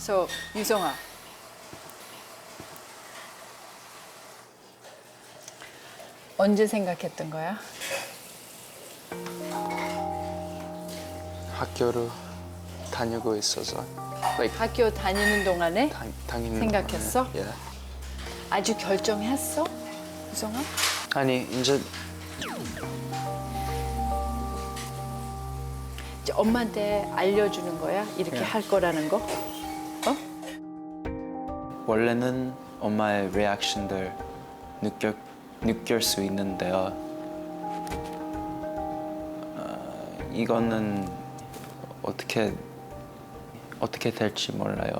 So 유성아. 언제 생각했던 거야? 학교를 다니고 있어서 like 학교 다니는 동안에 다, 다니는 생각했어? 동안에, yeah. 아주 결정했어? 유성아? 아니 이제 엄마한테 알려주는 거야? 이렇게 네. 할 거라는 거? 어? 원래는 엄마의 리액션들 느껴 느낄 수 있는데요. 어, 이거는 어떻게 어떻게 될지 몰라요.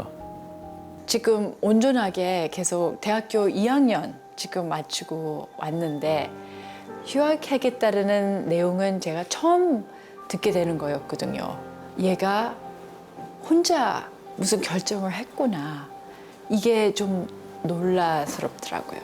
지금 온전하게 계속 대학교 2학년 지금 마치고 왔는데 휴학하겠다는 내용은 제가 처음 듣게 되는 거였거든요. 얘가 혼자 무슨 결정을 했구나. 이게 좀 놀라스럽더라고요.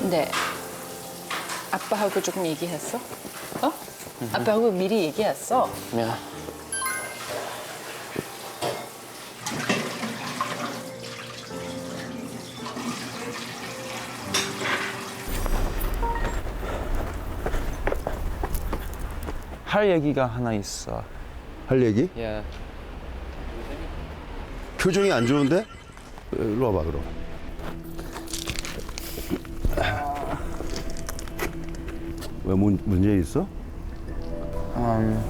근데 아빠하고 조금 얘기했어? 어? 아빠하고 미리 얘기했어. Yeah. 할 얘기가 하나 있어. 할 얘기? Yeah. 표정이 안 좋은데? 어, 일로 와봐 그럼. 왜 문, 문제 있어? 음,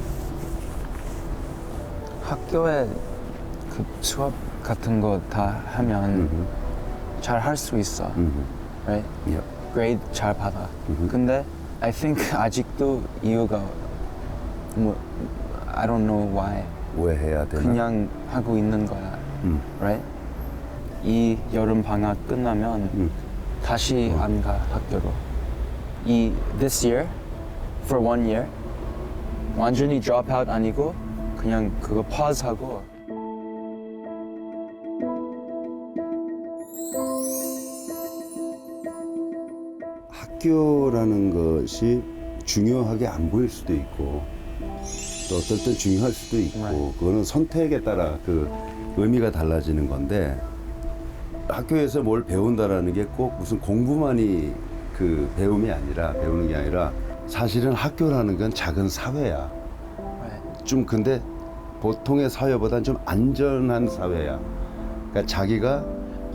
학교에 그 수업 같은 거 다 하면 잘 할 수 있어. right? 야, grade 잘 받아. 근데 I think 아직도 이유가 뭐 I don't know why 왜 해야 되나? 그냥 하고 있는 거야. 음. right? 이 여름 방학 끝나면 음. 다시 안 가 학교로. 이 this year for one year 완전히 drop out 아니고 그냥 그거 pause 하고 학교라는 것이 중요하게 안 보일 수도 있고 또 어떨 땐 중요할 수도 있고. 그거는 선택에 따라 그 의미가 달라지는 건데 학교에서 뭘 배운다라는 게 꼭 무슨 공부만이 그 배움이 아니라 배우는 게 아니라 사실은 학교라는 건 작은 사회야. 좀 근데 보통의 사회보다는 좀 안전한 사회야. 그러니까 자기가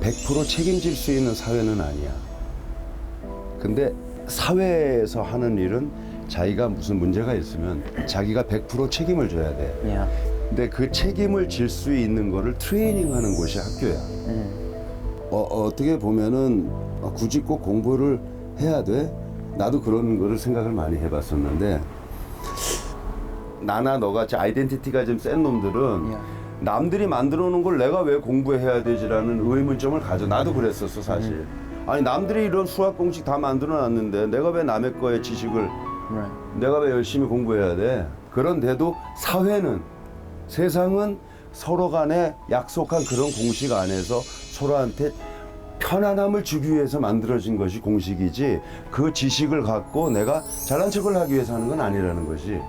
100% 책임질 수 있는 사회는 아니야. 근데 사회에서 하는 일은 자기가 무슨 문제가 있으면 자기가 100% 책임을 져야 돼. yeah. 근데 그 책임을 질 수 있는 거를 트레이닝하는 곳이 학교야. 음. 어, 어떻게 보면은 어, 굳이 꼭 공부를 해야 돼? 나도 그런 거를 생각을 많이 해봤었는데 나나 너같이 아이덴티티가 좀 센 놈들은 야. 남들이 만들어 놓은 걸 내가 왜 공부해야 되지라는 의문점을 가져 나도 그랬었어 사실 아니 남들이 이런 수학 공식 다 만들어 놨는데 내가 왜 남의 거에 지식을 right. 내가 왜 열심히 공부해야 돼? 그런데도 사회는 세상은 서로 간에 약속한 그런 공식 안에서 서로한테 편안함을 주기 위해서 만들어진 것이 공식이지 그 지식을 갖고 내가 잘난 척을 하기 위해서 하는 건 아니라는 것이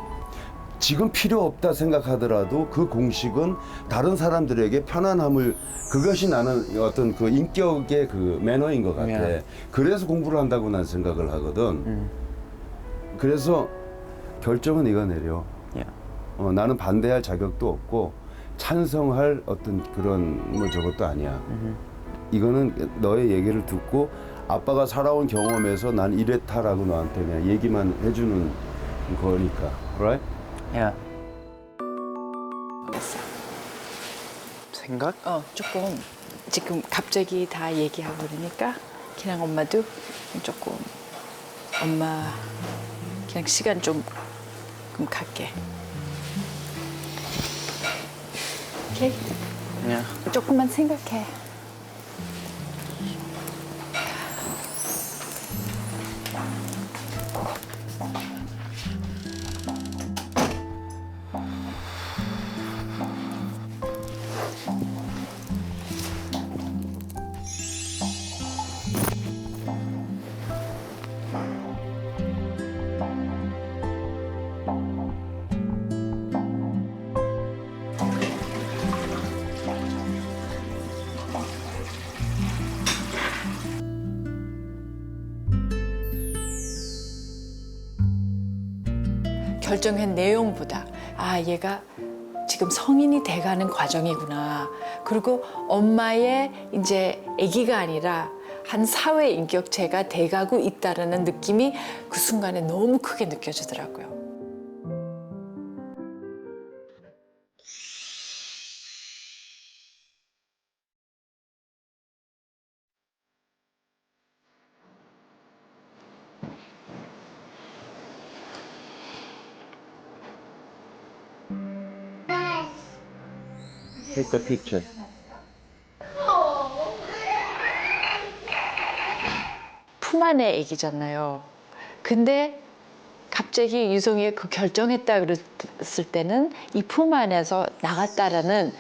지금 필요 없다 생각하더라도 그 공식은 다른 사람들에게 편안함을 그것이 나는 어떤 그 인격의 그 매너인 것 같아. 네. 그래서 공부를 한다고 난 생각을 하거든. 음. 그래서 결정은 네가 내려. yeah. 어, 나는 반대할 자격도 없고 찬성할 어떤 그런 뭐 저것도 아니야. 이거는 너의 얘기를 듣고 아빠가 살아온 경험에서 난 이랬다라고 너한테 그냥 얘기만 해주는 거니까, right? yeah. 생각? 어, 조금 지금 갑자기 다 얘기하고 그러니까 그냥 엄마도 조금 엄마 그냥 시간 좀 그럼 갈게. 오케이? yeah. 조금만 생각해. 결정한 내용보다 아 얘가 지금 성인이 돼가는 과정이구나. 그리고 엄마의 이제 아기가 아니라 한 사회 인격체가 돼가고 있다라는 느낌이 그 순간에 너무 크게 느껴지더라고요. The picture. 품 안의 애기잖아요. 근데 갑자기 유성이가 그 결정했다 그랬을 때는 이 품 안에서 나갔다라는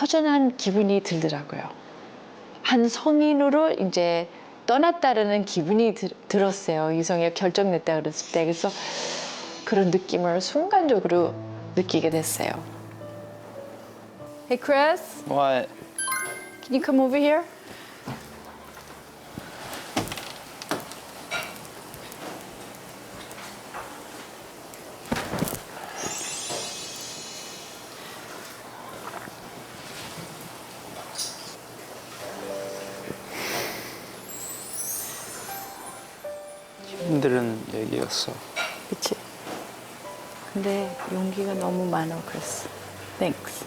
허전한 기분이 들더라고요. 한 성인으로 이제 떠났다라는 기분이 들, 들었어요. 유성이가 결정냈다 그랬을 때. 그래서 그런 느낌을 순간적으로 느끼게 됐어요. Hey Chris, What? can you come over here? 힘든 얘기였어. 그치? 근데 용기가 너무 많아 그랬어. Thanks.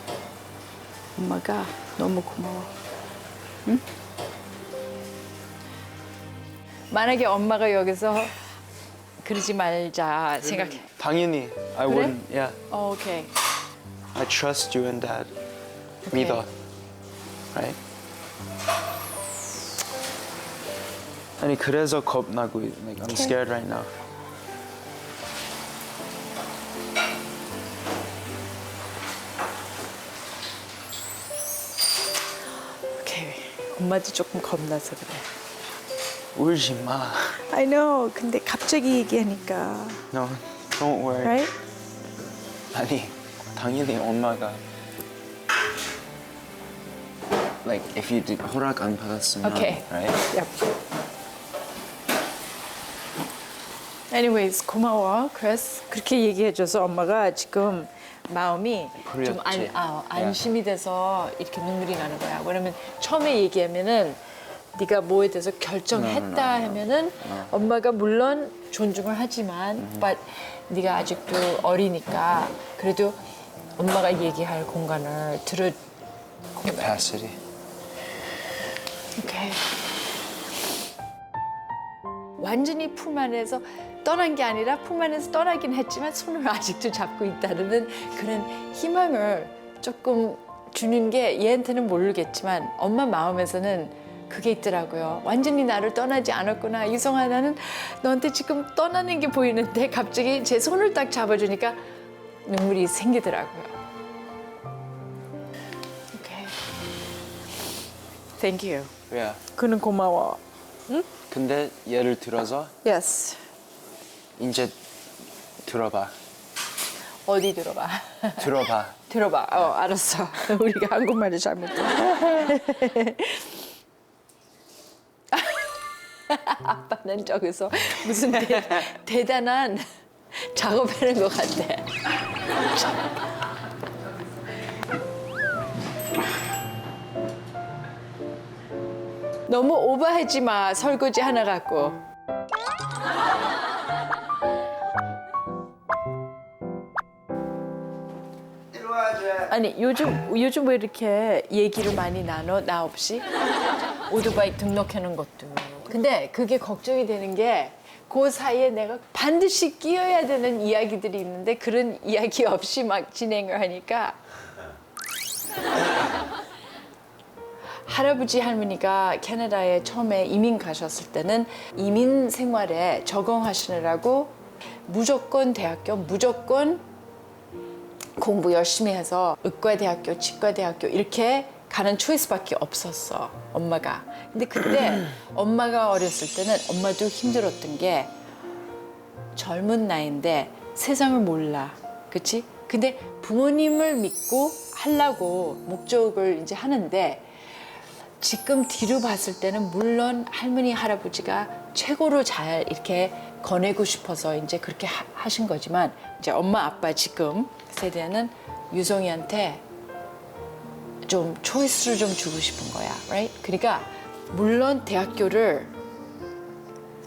엄마가 너무 고마워. 응? 만약에 엄마가 여기서 그러지 말자 생각해. 당연히 I 그래? wouldn't. Yeah, 어, 오케이. I trust you and Dad. 믿어. Right? 아니 그래서 겁나고 like I'm scared right now. 엄마도 조금 겁나서 그래. 울지 마. I know. 근데 갑자기 얘기하니까. No, don't worry. Right? 아니 당연히 엄마가 like if you did, 허락 안 받았으면 오케이. right? Yep. Anyways, 고마워, 크리스. 그렇게 얘기해줘서 엄마가 지금 마음이 좀 안, 그랬지. 아, 안심이 돼서 이렇게 눈물이 나는 거야. 왜냐면 처음에 얘기하면은 네가 뭐에 대해서 결정했다 하면은 엄마가 물론 존중을 하지만 but 네가 아직도 어리니까 그래도 엄마가 얘기할 공간을 들어 Capacity. 오케이. 완전히 품 안에서 떠난 게 아니라 품 안에서 떠나긴 했지만 손을 아직도 잡고 있다는 그런 희망을 조금 주는 게 얘한테는 모르겠지만 엄마 마음에서는 그게 있더라고요. 완전히 나를 떠나지 않았구나. 유성아 나는 너한테 지금 떠나는 게 보이는데 갑자기 제 손을 딱 잡아주니까 눈물이 생기더라고요. 오케이. Thank you. Yeah. 그는 고마워. 근데 예를 들어서 Yes. 이제 들어봐. 어디 들어봐. 들어봐. 들어봐. 어, 알았어. 우리가 한국말을 잘못해. 아빠는 저기서 무슨 대, 대단한 작업하는 것 같아. 너무 오버하지 마. 설거지 하나 갖고. 아니 요즘 요즘 왜 이렇게 얘기를 많이 나눠? 나 없이? 오토바이 등록하는 것도. 근데 그게 걱정이 되는 게 그 사이에 내가 반드시 끼어야 되는 이야기들이 있는데 그런 이야기 없이 막 진행을 하니까 할아버지 할머니가 캐나다에 처음에 이민 가셨을 때는 이민 생활에 적응하시느라고 무조건 대학교 무조건 공부 열심히 해서 의과대학교, 치과대학교 이렇게 가는 초이스밖에 없었어 엄마가. 근데 그때 엄마가 어렸을 때는 엄마도 힘들었던 게 젊은 나이인데 세상을 몰라, 그렇지? 근데 부모님을 믿고 하려고 목적을 이제 하는데 지금 뒤로 봤을 때는 물론 할머니 할아버지가 최고로 잘 이렇게 거내고 싶어서 이제 그렇게 하, 하신 거지만 이제 엄마 아빠 지금 세대는 유성이한테 좀 초이스를 좀 주고 싶은 거야, right? 그러니까 물론 대학교를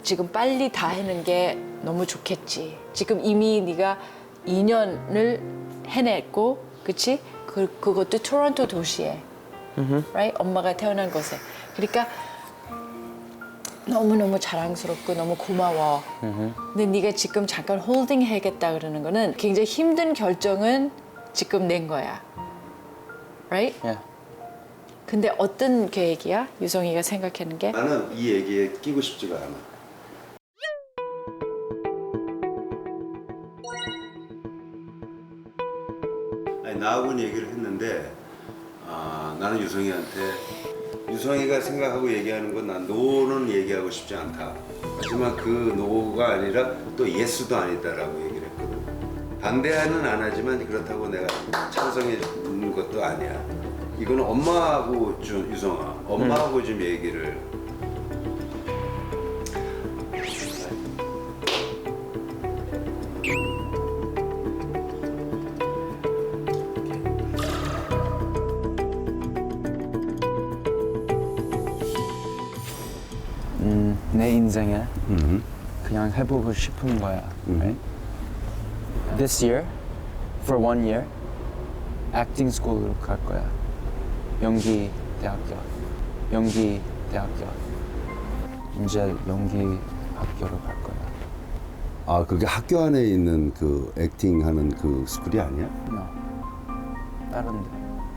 지금 빨리 다 하는 게 너무 좋겠지. 지금 이미 네가 2년을 해냈고, 그치? 그, 그것도 토론토 도시에, right? 엄마가 태어난 곳에. 그러니까 너무너무 자랑스럽고 너무 고마워. 근데 네가 지금 잠깐 홀딩 해야겠다 그러는 거는 굉장히 힘든 결정은 지금 낸 거야. right? Yeah. 근데 어떤 계획이야? 유성이가 생각하는 게? 나는 이 얘기에 끼고 싶지가 않아. 아니 나하고는 얘기를 했는데 아, 나는 유성이한테 유성이가 생각하고 얘기하는 건 난 노는 얘기하고 싶지 않다. 하지만 그 노가 아니라 또 예스도 아니다라고 얘기를 했거든. 반대는 안 하지만 그렇다고 내가 찬성해 주는 것도 아니야. 이거는 엄마하고 좀 유성아, 엄마하고 좀 얘기를 해보고 싶은 거야. right? This year, for one year, acting school로 갈 거야. 연기 대학교. 연기 대학교. 이제 연기 학교로 갈 거야. 아 그게 학교 안에 있는 그 액팅 하는 그 스쿨이 아니야? No. 다른데.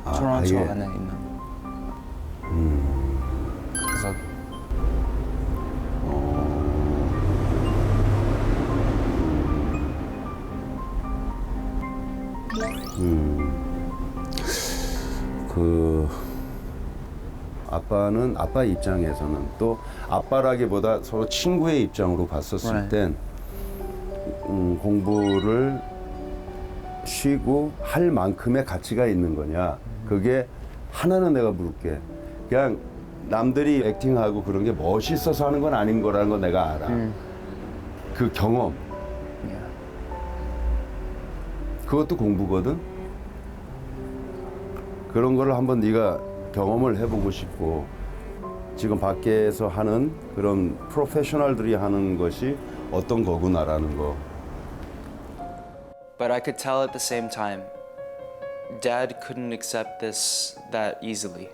아, 토론토 아예. 안에 있는. 그래서 그 아빠는 아빠 입장에서는 또 아빠라기보다 서로 친구의 입장으로 봤었을 Right. 땐 음, 공부를 쉬고 할 만큼의 가치가 있는 거냐. 그게 하나는 내가 물을게. 그냥 남들이 액팅하고 그런 게 멋있어서 하는 건 아닌 거라는 거 내가 알아. 그 경험 그것도 공부거든. 그런 거를 한번 네가 경험을 해보고 싶고 지금 밖에서 하는 그런 프로페셔널들이 하는 것이 어떤 거구나라는 거. But I could tell at the same time, Dad couldn't accept this that easily.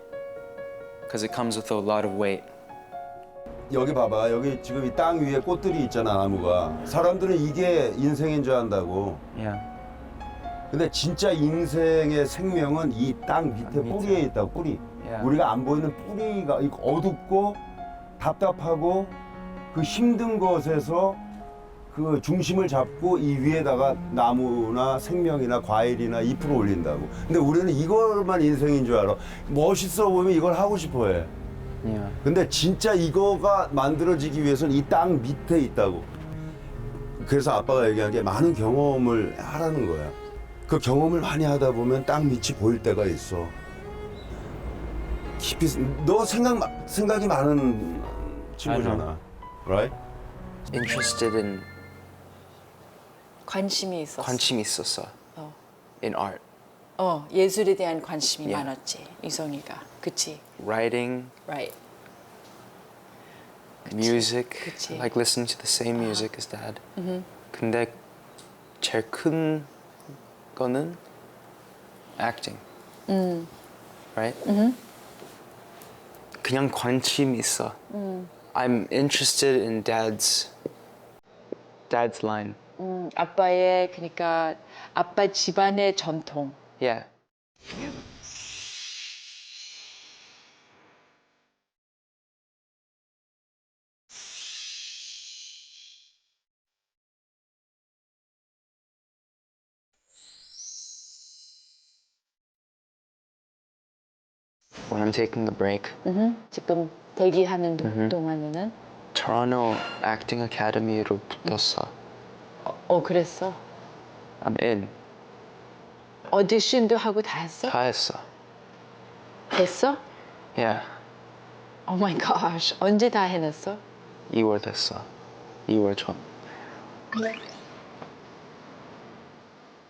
Because it comes with a lot of weight. 여기 봐봐 여기 지금 이 땅 위에 꽃들이 있잖아 나무가 사람들은 이게 인생인 줄 안다고 Yeah. 근데 진짜 인생의 생명은 이 땅 밑에 밑에. 뿌리에 있다 고 뿌리 야. 우리가 안 보이는 뿌리가 이 어둡고 답답하고 그 힘든 것에서 그 중심을 잡고 이 위에다가 나무나 생명이나 과일이나 잎을 올린다고 근데 우리는 이걸만 인생인 줄 알아 멋있어 보이면 이걸 하고 싶어 해 Yeah. 근데 진짜 이거가 만들어지기 위해서는 이 땅 밑에 있다고. 그래서 아빠가 얘기한 게 많은 경험을 하라는 거야. 그 경험을 많이 하다 보면 땅 밑이 보일 때가 있어. 깊이 너 생각 마- 생각이 많은 친구잖아. right? Interested in 관심이 있었어. 관심이 있었어. 어. In art, 어, 예술에 대한 관심이 Yeah. 많았지. 유성이가. 그치? writing, Right. music, 그치. like listening to the same music as Dad. 근데 제일 큰 거는 acting. Right? 그냥 관심 있어. I'm interested in Dad's Dad's line. 음, 아빠의 그러니까 아빠 집안의 전통. Yeah. I'm taking a break, 음, 지금 대기하는 동- 동안에는 Toronto Acting Academy로 붙었어. 어, 어, 그랬어. I'm in. 오디션도 하고 다 했어? 다 했어. 했어? Yeah. 오 마이 갓. 언제 다 해냈어? 2월 됐어. 2월 전.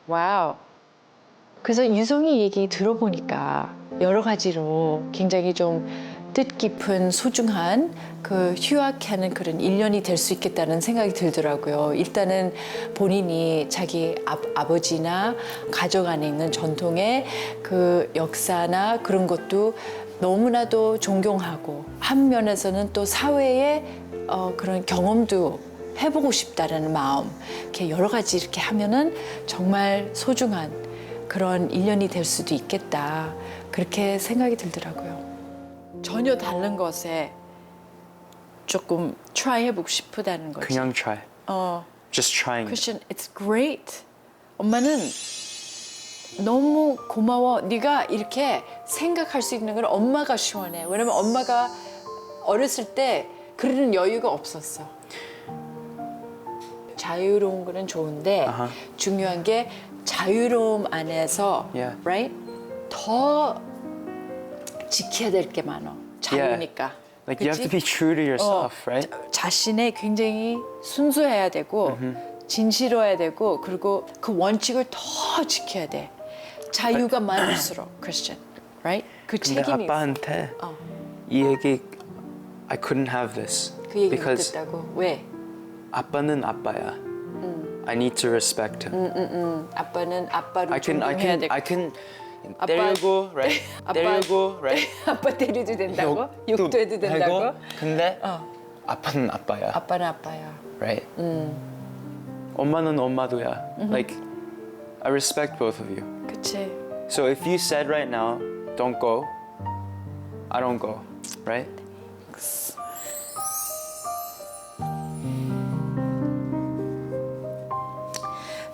와우. 그래서 유성이 얘기 들어보니까 여러 가지로 굉장히 좀 뜻깊은 소중한 그 휴학하는 그런 일년이 될 수 있겠다는 생각이 들더라고요. 일단은 본인이 자기 아, 아버지나 가족 안에 있는 전통의 그 역사나 그런 것도 너무나도 존경하고 한 면에서는 또 사회의 어, 그런 경험도 해보고 싶다라는 마음 이렇게 여러 가지 이렇게 하면은 정말 소중한 그런 일년이 될 수도 있겠다 그렇게 생각이 들더라고요. 전혀 다른 것에 조금 try 해보고 싶다는 거지. 그냥 try. 어, Just trying. Christian, it's great. 엄마는 너무 고마워. 네가 이렇게 생각할 수 있는 건 엄마가 시원해. 왜냐면 엄마가 어렸을 때 그러는 여유가 없었어. 자유로운 거는 좋은데 아하. 중요한 게 자유로움 안에서 Yeah. right? 더 지켜야 될 게 많아. 자유니까. Like you have 그치? to be true to yourself, 어, right? 자신에 굉장히 순수해야 되고 진실해야 되고 그리고 그 원칙을 더 지켜야 돼. 자유가 많을수록 Christian, right? 그 근데 책임이. 아빠한테 어. 이 얘기 I couldn't have this 그 얘기 못 because 듣다고 왜? 아빠는 아빠야. 음. I need to respect him. 응, 아빠는 아빠를 I can I 존경해야 can 되고 I can 아빠- 때리고 right 아빠- 때리고 right 아빠 때려도 된다고? 욕도 욕도 해도 된다고? 하고, 근데 어. 아빠는 아빠야 아빠는 아빠야. right 음. 엄마는 엄마도야 like I respect both of you 그치? so if you said right now don't go I don't go right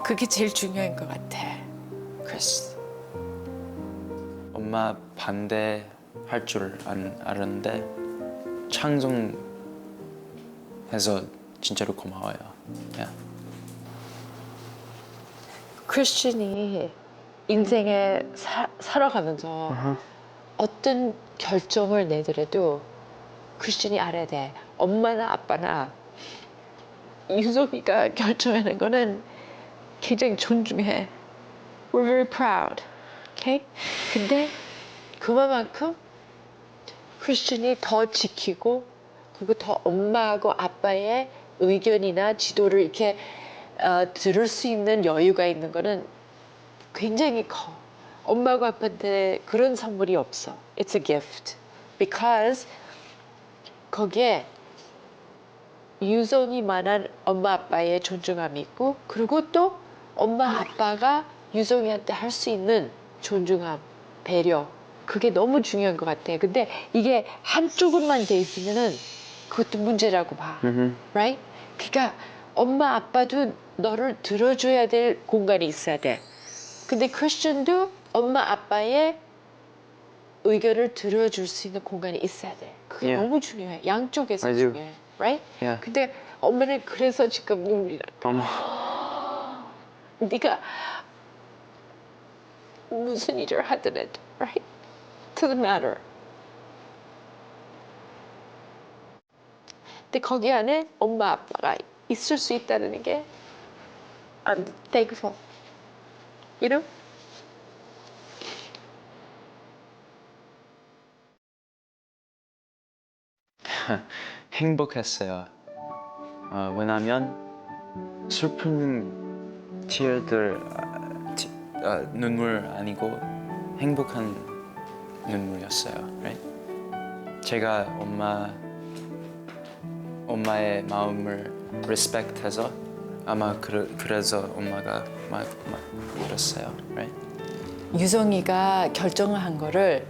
그게 제일 중요한 것 같아. 그래서 엄마 반대 할 줄 안, 알았는데 창정해서 진짜로 고마워요 yeah. 크리스천이 인생에 사- 살아가면서 어떤 결정을 내더라도 크리스천이 알아야 돼. 엄마나 아빠나 유섭이가 결정하는 거는 굉장히 존중해. We're very proud. Okay? 근데 그만큼 크리스천이 더 지키고 그리고 더 엄마하고 아빠의 의견이나 지도를 이렇게 어, 들을 수 있는 여유가 있는 거는 굉장히 커. 엄마하고 아빠한테 그런 선물이 없어. It's a gift. Because 거기에 유성이 만한 엄마 아빠의 존중함이 있고 그리고 또 엄마 아빠가 유성이한테 할 수 있는 존중함, 배려 그게 너무 중요한 것 같아. 근데 이게 한쪽으로만 돼 있으면은 그것도 문제라고 봐. right? 그러니까 엄마 아빠도 너를 들어줘야 될 공간이 있어야 돼. 근데 크리스천도 엄마 아빠의 의견을 들어줄 수 있는 공간이 있어야 돼. 그게 Yeah. 너무 중요해. 양쪽에서. 중요해. right? Yeah. 근데 엄마는 그래서 지금 나. 어머 네가 무슨 일을 하든 right? Doesn't matter. 근데 거기 안에 엄마 아빠가 있을 수 있다는 게 I'm thankful. You know? 행복했어요 어, 왜냐면 슬픈 tear들 아, 눈물 아니고 행복한 눈물이었어요 right? 제가 엄마 엄마의 마음을 respect해서 아마 그래, 그래서 엄마가 막, 막 이랬어요 right? 유성이가 결정을 한 거를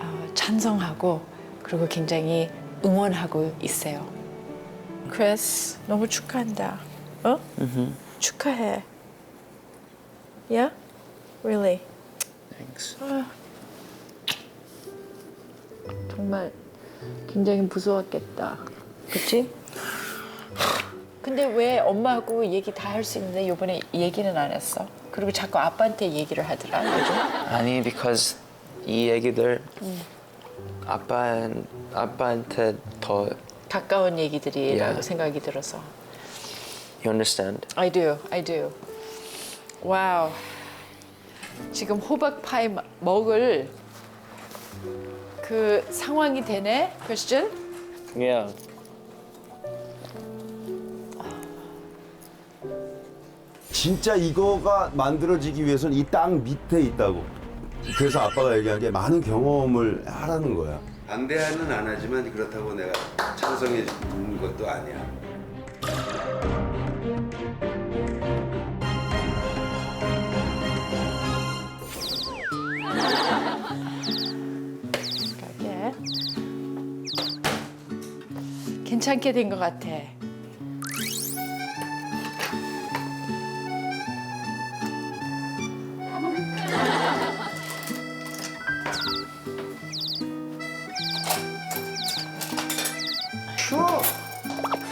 어, 찬성하고 그리고 굉장히 응원하고 있어요. 크리스 너무 축하한다. 어? 축하해. Yeah? Really? Thanks. 정말 굉장히 무서웠겠다. 그치? 근데 왜 엄마하고 얘기 다 할 수 있는데 이번에 얘기는 안 했어? 그리고 자꾸 아빠한테 얘기를 하더라 요즘. 아니 because 이 얘기들 아빠 아빠한테 더 가까운 얘기들이라고 Yeah. 생각이 들어서. You understand? I do, I do. 와우. 지금 호박 파이 마- 먹을 그 상황이 되네, 크리스천? Yeah. 진짜 이거가 만들어지기 위해서는 이 땅 밑에 있다고. 그래서 아빠가 얘기한 게 많은 경험을 하라는 거야. 반대는 안 하지만 그렇다고 내가 찬성해 주는 것도 아니야. 괜찮게 된 것 같아. 추워.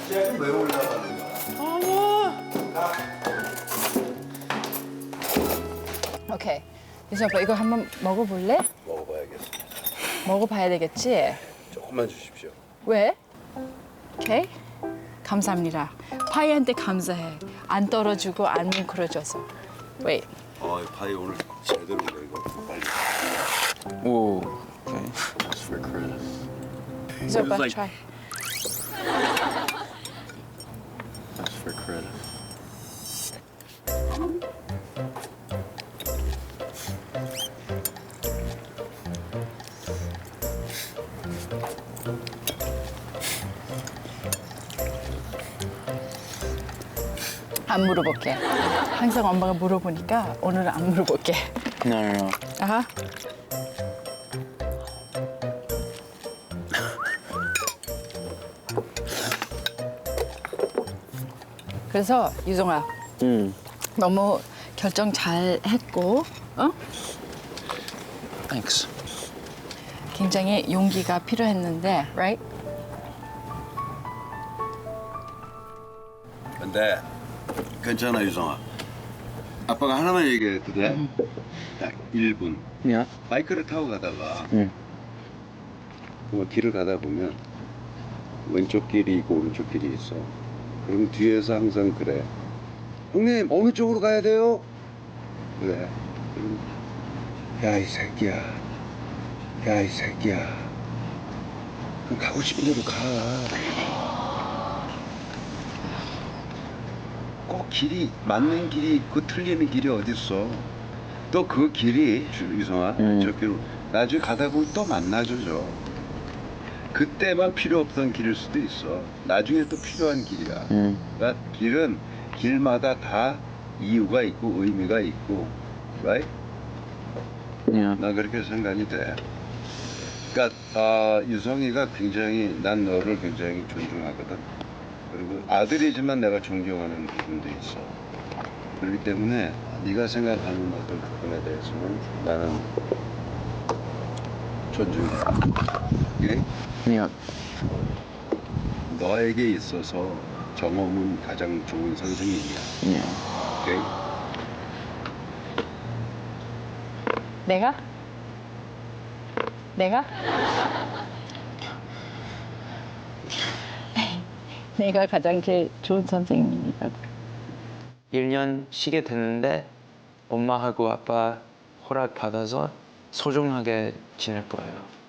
쟤는 왜 올라가는 거야? 어머. 오케이. 유수 아빠 이거 한번 먹어볼래? 먹어봐야겠어. 먹어봐야 되겠지? 조금만 주십시오. 왜? 오케이. 감사합니다. 파이한테 감사해. 안 떨어지고 안 뭉클어져서. Wait. 어, 이 파이 오늘 제대로 돼 이거. 빨리. Ooh. Okay. That's for Chris. 유수 아빠 like- try. That's for Chris. 안 물어볼게. 항상 엄마가 물어보니까 오늘은 안 물어볼게. No, no, no. 아하. 그래서 유정아 Mm. 너무 결정 잘 했고 어? Thanks. 굉장히 용기가 필요했는데 right? 근데 괜찮아 유성아. 아빠가 하나만 얘기해도 돼? 딱 1분. Yeah. 바이크를 타고 가다가 응. 뭐 길을 가다 보면 왼쪽 길이 있고 오른쪽 길이 있어. 그럼 뒤에서 항상 그래. 형님 어느 쪽으로 가야 돼요? 그래. 야 이 새끼야. 야 이 새끼야. 그럼 가고 싶은 대로 가. 꼭 길이 맞는 길이 있고 틀리는 길이 어딨어. 또 그 길이 주- 유성아 음. 저 길로 나중에 가다 보면 또 만나줘죠. 그때만 필요 없던 길일 수도 있어. 나중에 또 필요한 길이야. Mm. 그러니까 길은 길마다 다 이유가 있고 의미가 있고, right? Yeah. 난 그렇게 생각이 돼. 그러니까 아, 유성이가 굉장히 난 너를 굉장히 존중하거든. 그리고 아들이지만 내가 존경하는 부분도 있어. 그렇기 때문에 네가 생각하는 어떤 부분에 대해서는 나는 존중해. 오케이? Yeah. 너에게 있어서 경험은 가장 좋은 선생님이야. Yeah. 오케이? 내가? 내가? 내가 가장 제일 좋은 선생님이거든. 1년 쉬게 됐는데 엄마하고 아빠 허락 받아서 소중하게 지낼 거예요.